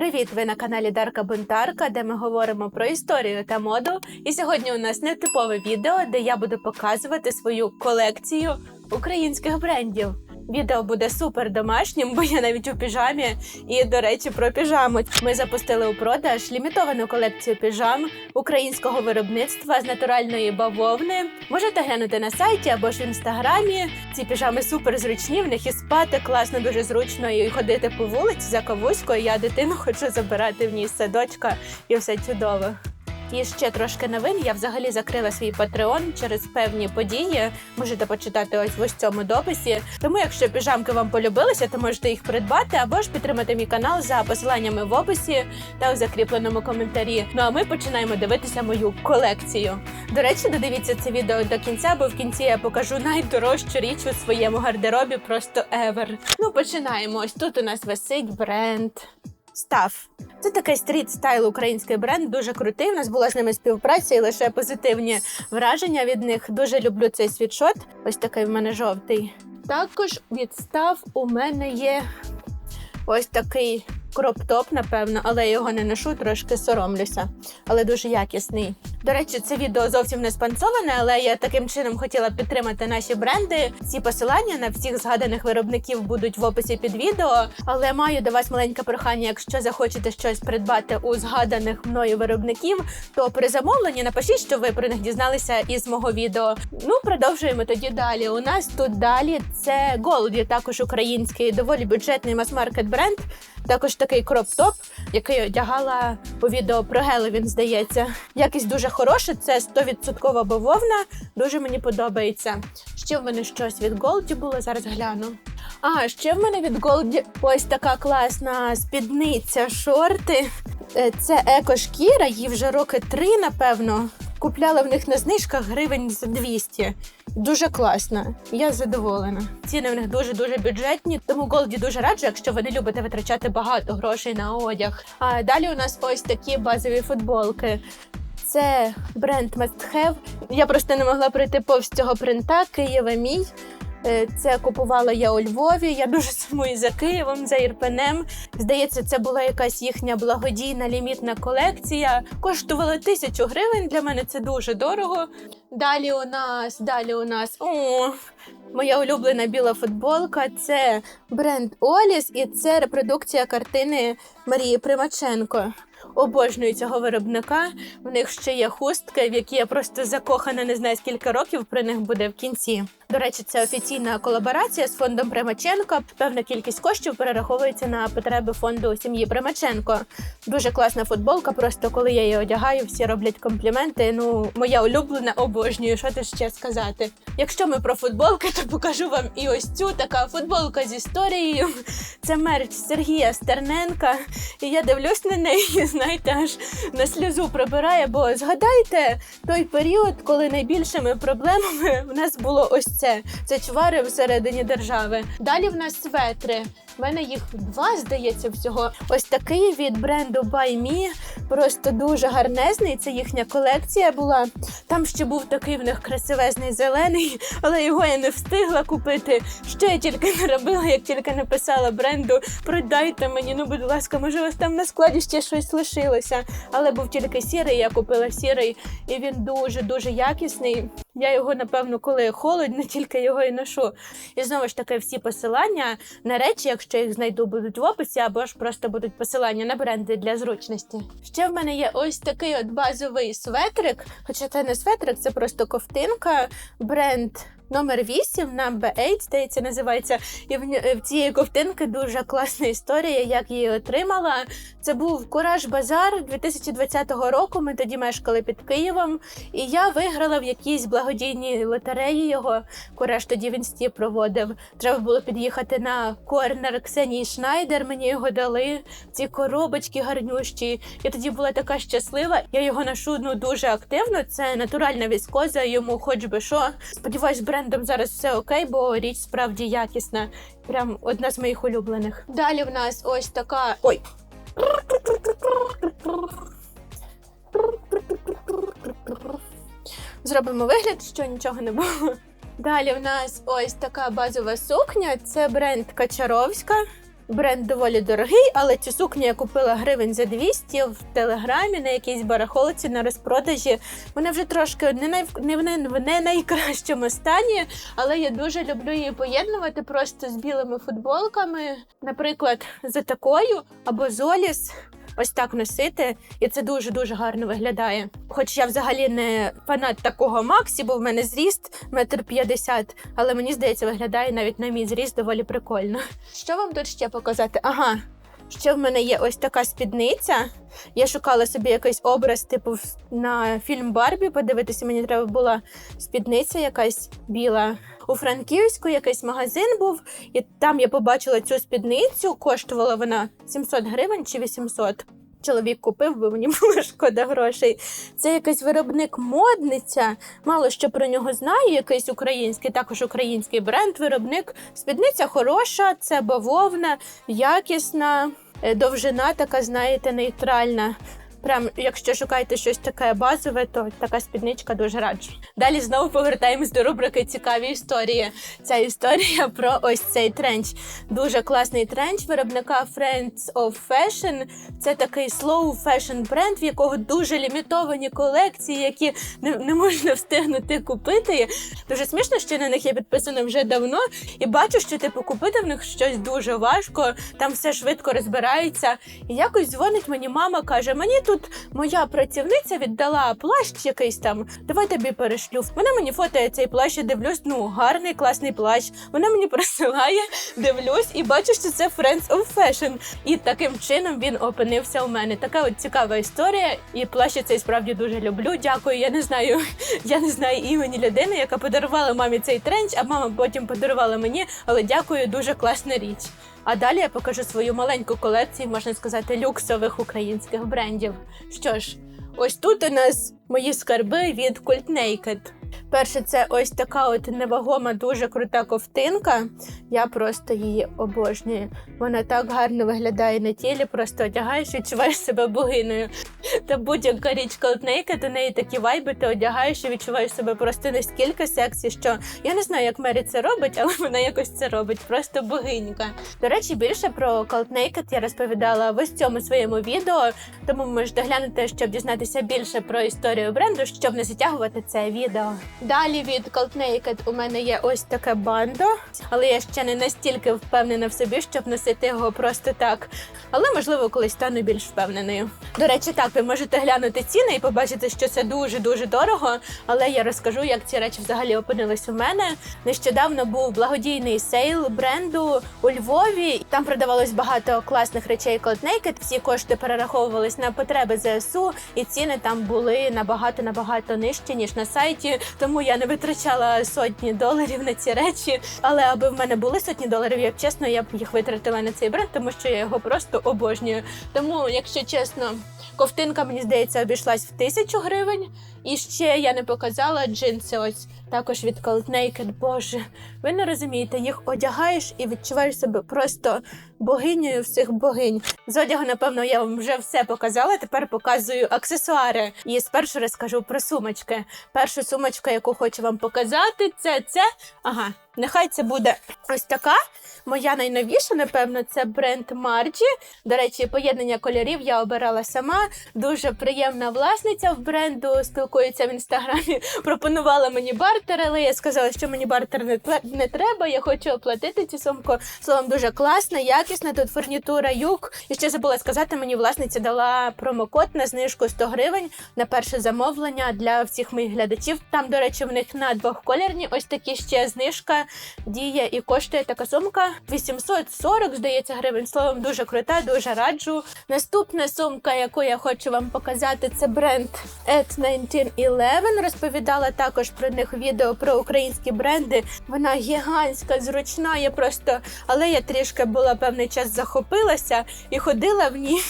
Привіт! Ви на каналі Дарка Бунтарка, де ми говоримо про історію та моду. І сьогодні у нас нетипове відео, де я буду показувати свою колекцію українських брендів. Відео буде супер домашнім, бо я навіть у піжамі. І до речі, про піжаму ми запустили у продаж лімітовану колекцію піжам українського виробництва з натуральної бавовни. Можете глянути на сайті або ж в інстаграмі. Ці піжами супер зручні. В них і спати класно, дуже зручно і ходити по вулиці за кавуською. Я дитину хочу забирати в ній садочка, і все чудово. І ще трошки новин. Я взагалі закрила свій патреон через певні події. Можете почитати ось в ось цьому дописі. Тому, якщо піжамки вам полюбилися, то можете їх придбати або ж підтримати мій канал за посиланнями в описі та у закріпленому коментарі. Ну а ми починаємо дивитися мою колекцію. До речі, додивіться це відео до кінця, бо в кінці я покажу найдорожчу річ у своєму гардеробі, просто ever. Ну починаємо. Ось тут у нас висить бренд. Став. Це такий стріт стайл український бренд, дуже крутий. У нас була з ними співпраця і лише позитивні враження від них. Дуже люблю цей світшот. Ось такий в мене жовтий. Також відстав у мене є ось такий кроп-топ, напевно, але я його не ношу, трошки соромлюся, але дуже якісний. До речі, це відео зовсім не спонсоване, але я таким чином хотіла підтримати наші бренди. Ці посилання на всіх згаданих виробників будуть в описі під відео. Але маю до вас маленьке прохання. Якщо захочете щось придбати у згаданих мною виробників, то при замовленні напишіть, що ви про них дізналися із мого відео. Ну продовжуємо тоді далі. У нас тут далі це Голді, також український доволі бюджетний мас-маркет бренд. Також такий кроп-топ, який одягала у відео про Геловін, здається. Якість дуже хороша, це 100% бавовна. Дуже мені подобається. Ще в мене щось від Голді було, зараз гляну. А, ще в мене від Голді ось така класна спідниця, шорти. Е, Це еко-шкіра, їй вже роки три, напевно. Купляла в них на знижках гривень за 200. Дуже класно. Я задоволена. Ціни в них дуже дуже бюджетні, тому Голді дуже раджу, якщо ви не любите витрачати багато грошей на одяг. А далі у нас ось такі базові футболки. Це бренд Must Have. Я просто не могла пройти повз цього принта. Києва мій. Е, Це купувала я у Львові. Я дуже сумую за Києвом, за Ірпенем. Здається, це була якась їхня благодійна лімітна колекція. Коштувала тисячу гривень. Для мене це дуже дорого. Далі у нас, далі у нас. О, моя улюблена біла футболка. Це бренд Оліс, і це репродукція картини Марії Примаченко. Обожнюю цього виробника. В них ще є хустки, в які я просто закохана, не знаю скільки років про них буде в кінці. До речі, це офіційна колаборація з фондом Примаченко. Певна кількість коштів перераховується на потреби фонду сім'ї Примаченко. Дуже класна футболка. Просто коли я її одягаю, всі роблять компліменти. Ну, моя улюблена обожнюю. Що ти ще сказати? Якщо ми про футболки, то покажу вам і ось цю така футболка з історією. Це мерч Сергія Стерненка. І я дивлюсь на неї, знаєте, аж на сльозу пробирає. Бо згадайте той період, коли найбільшими проблемами в нас було ось це. Це чвари всередині держави. Далі в нас светри. У мене їх два, здається, всього. Ось такий від бренду By. Просто дуже гарнезний. Це їхня колекція була. Там ще був такий в них красивезний зелений, але його я не встигла купити. Що я тільки не робила, як тільки написала бренду. Продайте мені, ну будь ласка, може у вас там на складі ще щось лишилося. Але був тільки сірий, я купила сірий, і він дуже дуже якісний. Я його, напевно, коли холодно, тільки його і ношу. І знову ж таки, всі посилання на речі, якщо їх знайду, будуть в описі, або ж просто будуть посилання на бренди для зручності. Ще в мене є ось такий от базовий светрик, хоча це не светрик, це просто ковтинка, бренд. Номер 8, number 8, здається, називається. І в, в цієї ковтинки дуже класна історія, як її отримала. Це був Кураж Базар 2020 року. Ми тоді мешкали під Києвом. І я виграла в якійсь благодійній лотереї його. Кураж тоді в інсті проводив. Треба було під'їхати на корнер Ксенії Шнайдер. Мені його дали. Ці коробочки гарнющі. Я тоді була така щаслива. Я його ношу ну дуже активно. Це натуральна віскоза, йому хоч би що. Сподіваюсь, брендом зараз все окей, бо річ справді якісна. Прям одна з моїх улюблених. Далі в нас ось така. Ой. Зробимо вигляд, що нічого не було. Далі в нас ось така базова сукня. Це бренд Качаровська. Бренд доволі дорогий, але цю сукню я купила гривень за 200 в телеграмі на якійсь барахолці на розпродажі. Вона вже трошки не, най... не, в не найкращому стані, але я дуже люблю її поєднувати просто з білими футболками, наприклад, за такою або з Оліс. Ось так носити, і це дуже дуже гарно виглядає. Хоч я взагалі не фанат такого Максі, бо в мене зріст метр п'ятдесят, але мені здається, виглядає навіть на мій зріст доволі прикольно. Що вам тут ще показати? Ага, ще в мене є ось така спідниця. Я шукала собі якийсь образ, типу, на фільм Барбі. Подивитися, мені треба була спідниця якась біла. У Франківську якийсь магазин був, і там я побачила цю спідницю. Коштувала вона 700 гривень чи 800. Чоловік купив, бо мені було шкода грошей. Це якийсь виробник модниця. Мало що про нього знаю. Якийсь український, також український бренд, виробник. Спідниця хороша, це бавовна, якісна, е, довжина така, знаєте, нейтральна. Прям, якщо шукаєте щось таке базове, то така спідничка дуже раджу. Далі знову повертаємось до рубрики Цікаві історії. Ця історія про ось цей тренч. Дуже класний тренч виробника Friends of Fashion. Це такий slow fashion бренд, в якого дуже лімітовані колекції, які не, не можна встигнути купити. Дуже смішно, що на них я підписана вже давно, і бачу, що типу купити в них щось дуже важко. Там все швидко розбирається. І якось дзвонить мені мама, каже: мені тут моя працівниця віддала плащ якийсь там. Давай тобі перешлю. Вона мені фотоє цей плащ, я дивлюсь. Ну гарний, класний плащ. Вона мені присилає, дивлюсь і бачу, що це Friends of Fashion. І таким чином він опинився у мене. Така от цікава історія. І плащ я цей справді дуже люблю. Дякую. Я не знаю, я не знаю імені людини, яка подарувала мамі цей тренч, а мама потім подарувала мені. Але дякую, дуже класна річ. А далі я покажу свою маленьку колекцію, можна сказати, люксових українських брендів. Що ж, ось тут у нас мої скарби від Cult Naked. Перше, це ось така от невагома, дуже крута ковтинка. Я просто її обожнюю. Вона так гарно виглядає на тілі, просто одягаєш, відчуваєш себе богиною. Та будь-яка річ Naked, у неї такі вайби, ти одягаєш і відчуваєш себе просто настільки сексі, що я не знаю, як Мері це робить, але вона якось це робить. Просто богинька. До речі, більше про Naked я розповідала в ось цьому своєму відео, тому можете глянути, щоб дізнатися більше про історію бренду, щоб не затягувати це відео. Далі від Cult Naked у мене є ось таке бандо, але я ще не настільки впевнена в собі, щоб носити його просто так. Але можливо, колись стану більш впевненою. До речі, так ви можете глянути ціни і побачити, що це дуже дуже дорого. Але я розкажу, як ці речі взагалі опинились у мене. Нещодавно був благодійний сейл бренду у Львові. Там продавалось багато класних речей Cold Naked. Всі кошти перераховувались на потреби ЗСУ, і ціни там були набагато набагато нижчі ніж на сайті. Тому я не витрачала сотні доларів на ці речі. Але аби в мене були сотні доларів, я б чесно, я б їх витратила на цей бренд, тому що я його просто обожнюю. Тому, якщо чесно, ковтинка мені здається обійшлась в тисячу гривень. І ще я не показала джинси. Ось також від Cold Naked. Боже, ви не розумієте, їх одягаєш і відчуваєш себе просто богинею всіх богинь. З одягу, напевно, я вам вже все показала. Тепер показую аксесуари. І спершу розкажу про сумочки. Перша сумочка, яку хочу вам показати, це це. Ага, нехай це буде ось така. Моя найновіша, напевно, це бренд Марджі. До речі, поєднання кольорів я обирала сама. Дуже приємна власниця в бренду, спілкується в інстаграмі. Пропонувала мені бартер, але я сказала, що мені бартер не, не треба. Я хочу оплатити цю сумку. Словом, дуже класна, якісна. Тут фурнітура юк. І ще забула сказати, мені власниця дала промокод на знижку 100 гривень на перше замовлення для всіх моїх глядачів. Там, до речі, в них на двохколірні ось такі ще знижка діє і коштує така сумка 840, здається, гривень. Словом, дуже крута, дуже раджу. Наступна сумка, яку я хочу вам показати, це бренд At 1911. Розповідала також про них відео про українські бренди. Вона гігантська, зручна. Я просто, але я трішки була певний час захопилася і ходила в ній.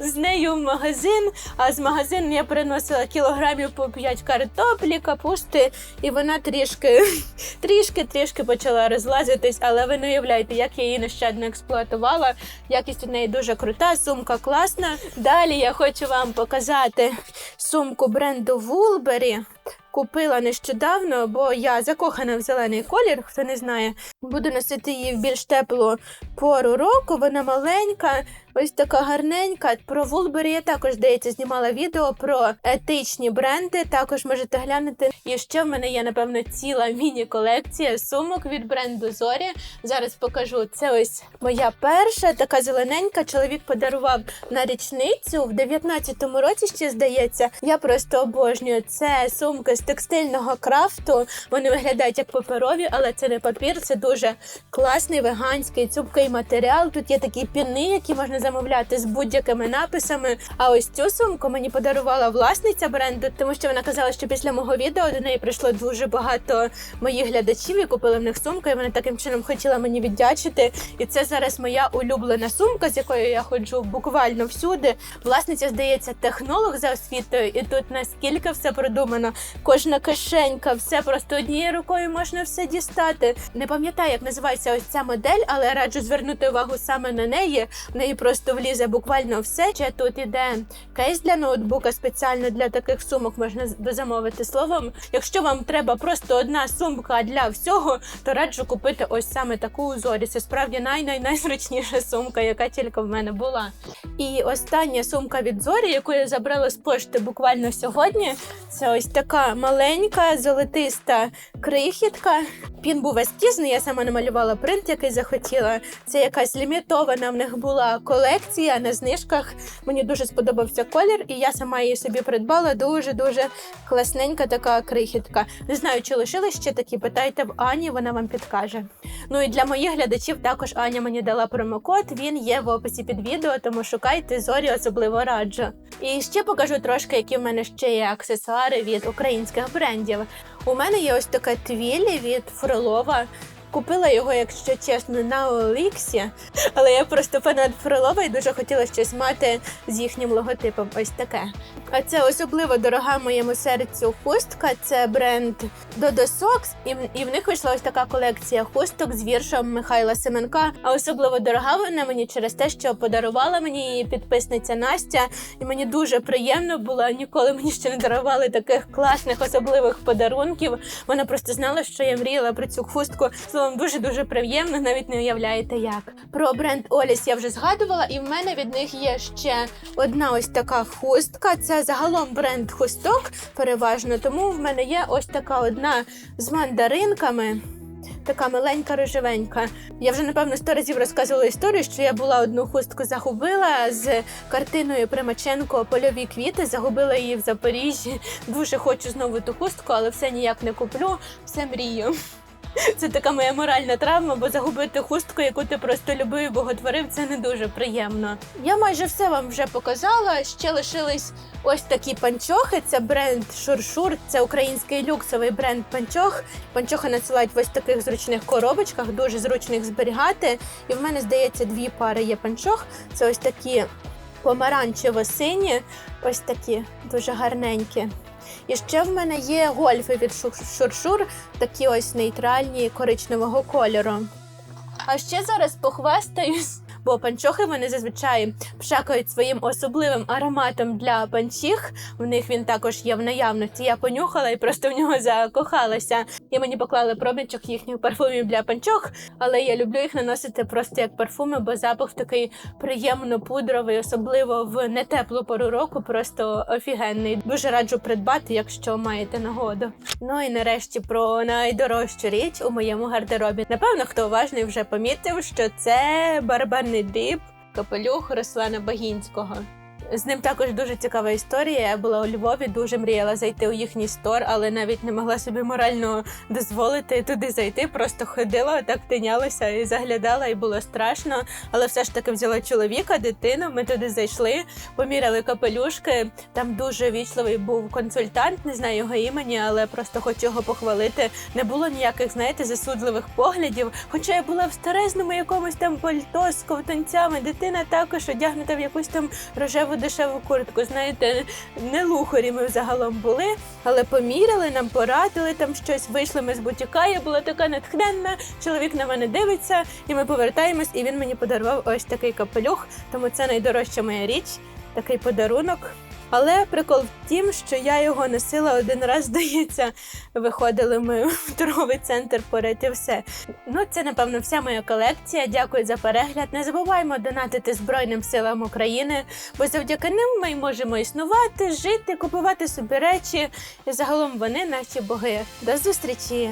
З нею в магазин, а з магазину я приносила кілограмів по 5 картоплі, капусти, і вона трішки, трішки, трішки почала розлазитись, але ви не уявляєте, як я її нещадно експлуатувала. Якість у неї дуже крута, сумка класна. Далі я хочу вам показати сумку бренду Вулбері. Купила нещодавно, бо я закохана в зелений колір, хто не знає. Буду носити її в більш теплу пору року. Вона маленька, ось така гарненька. Про Вулбері я також здається знімала відео про етичні бренди. Також можете глянути. І ще в мене є напевно ціла міні-колекція сумок від бренду Зорі. Зараз покажу. Це ось моя перша, така зелененька. Чоловік подарував на річницю в 19-му році. Ще здається. Я просто обожнюю. Це сумки з текстильного крафту. Вони виглядають як паперові, але це не папір. Це дуже класний веганський цупкий матеріал. Тут є такі піни, які можна замовляти з будь-якими написами. А ось цю сумку мені подарувала власниця бренду, тому що вона казала, що після мого відео до неї прийшло дуже багато моїх глядачів і купили в них сумку. І вона таким чином хотіла мені віддячити. І це зараз моя улюблена сумка, з якою я ходжу буквально всюди. Власниця здається технолог за освітою, і тут наскільки все продумано. Кожна кишенька, все просто однією рукою можна все дістати. Не пам'ятаю, як називається ось ця модель, але раджу звернути увагу саме на неї. В неї просто влізе буквально все. Ще тут іде кейс для ноутбука спеціально для таких сумок можна дозамовити словом. Якщо вам треба просто одна сумка для всього, то раджу купити ось саме таку у зорі. Це справді най-най-найзручніша сумка, яка тільки в мене була. І остання сумка від зорі, яку я забрала з пошти буквально сьогодні. Це ось така маленька золотиста крихітка. Він був ескізний, я сама намалювала принт, який захотіла. Це якась лімітована в них була колекція на знижках. Мені дуже сподобався колір, і я сама її собі придбала. Дуже дуже класненька така крихітка. Не знаю, чи лишились ще такі. Питайте в Ані, вона вам підкаже. Ну і для моїх глядачів також Аня мені дала промокод. Він є в описі під відео, тому шукайте зорі, особливо раджу. І ще покажу трошки, які в мене ще є аксесуари від українських брендів. У мене є ось така твілі від Фролова. Купила його, якщо чесно, на Оліксі, але я просто фанат Фролова і дуже хотіла щось мати з їхнім логотипом. Ось таке. А це особливо дорога моєму серцю хустка. Це бренд Dodo Socks. І, і в них вийшла ось така колекція хусток з віршом Михайла Семенка. А особливо дорога вона мені через те, що подарувала мені її підписниця Настя. І мені дуже приємно було. Ніколи мені ще не дарували таких класних особливих подарунків. Вона просто знала, що я мріяла про цю хустку. Словом, дуже дуже приємно, навіть не уявляєте як. Про бренд Оліс я вже згадувала, і в мене від них є ще одна ось така хустка. Це загалом бренд хусток переважно. Тому в мене є ось така одна з мандаринками. Така миленька рожевенька. Я вже напевно сто разів розказувала історію, що я була одну хустку загубила з картиною Примаченко Польові квіти. Загубила її в Запоріжжі. Дуже хочу знову ту хустку, але все ніяк не куплю. Все мрію. Це така моя моральна травма, бо загубити хустку, яку ти просто любив і боготворив, це не дуже приємно. Я майже все вам вже показала. Ще лишились ось такі панчохи. Це бренд Шуршур, це український люксовий бренд панчох. Панчохи надсилають в ось таких зручних коробочках, дуже зручно їх зберігати. І в мене здається дві пари є панчох. Це ось такі помаранчево-сині, ось такі дуже гарненькі. І ще в мене є гольфи від Шуршур, такі ось нейтральні коричневого кольору. А ще зараз похвастаюсь, бо панчохи вони зазвичай пшакають своїм особливим ароматом для панчіх. В них він також є в наявності. Я понюхала і просто в нього закохалася. І мені поклали пробничок їхніх парфумів для панчох, але я люблю їх наносити просто як парфуми, бо запах такий приємно пудровий, особливо в нетеплу пору року, просто офігенний. Дуже раджу придбати, якщо маєте нагоду. Ну і нарешті про найдорожчу річ у моєму гардеробі. Напевно, хто уважний вже помітив, що це барабанний диб, капелюх Руслана Багінського. З ним також дуже цікава історія. Я була у Львові, дуже мріяла зайти у їхній стор, але навіть не могла собі морально дозволити туди зайти. Просто ходила, так тинялася і заглядала, і було страшно. Але все ж таки взяла чоловіка, дитину. Ми туди зайшли, поміряли капелюшки. Там дуже вічливий був консультант, не знаю його імені, але просто хочу його похвалити. Не було ніяких, знаєте, засудливих поглядів. Хоча я була в старезному якомусь там пальто з ковтунцями, дитина також одягнута в якусь там рожеву дешеву куртку. Знаєте, не лухарі ми загалом були, але поміряли, нам порадили там щось. Вийшли ми з бутіка. Я була така натхненна. Чоловік на мене дивиться, і ми повертаємось. І він мені подарував ось такий капелюх. Тому це найдорожча моя річ, такий подарунок. Але прикол в тім, що я його носила один раз, здається, виходили ми в торговий центр порити все. Ну, це напевно вся моя колекція. Дякую за перегляд. Не забуваємо донатити Збройним силам України, бо завдяки ним ми можемо існувати, жити, купувати собі речі. І загалом вони наші боги. До зустрічі!